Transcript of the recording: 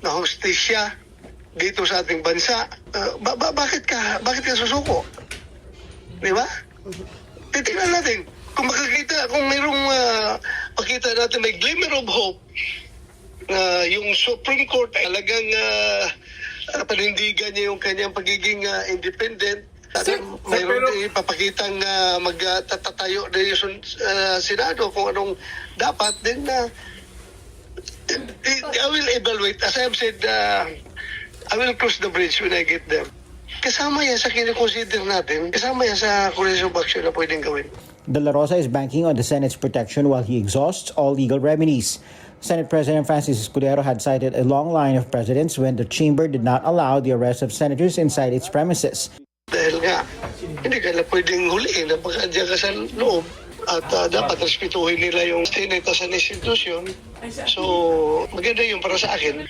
na hostisya dito sa ating bansa. Uh, ba- ba- bakit ka bakit ka susuko? Di ba? Titingnan natin. Kung makakita, kung mayroong uh, makita natin may glimmer of hope na yung Supreme Court ay talagang uh, uh, panindigan niya yung kanyang pagiging uh, independent. Sir, mayroon pero- ipapakitang uh, magtatayo na yung uh, Senado kung anong dapat din na I will evaluate. As I've said, uh, I will cross the bridge when I get there. Kasama yan sa kinoconsider natin. Kasama yan sa course of action na pwedeng gawin. De La Rosa is banking on the Senate's protection while he exhausts all legal remedies. Senate President Francis Escudero had cited a long line of precedents when the chamber did not allow the arrest of senators inside its premises. Dahil nga, hindi ka na pwedeng huliin na baka ka sa loob. At uh, dapat respetuhin nila yung Senate as an institution. So, maganda yun para sa akin.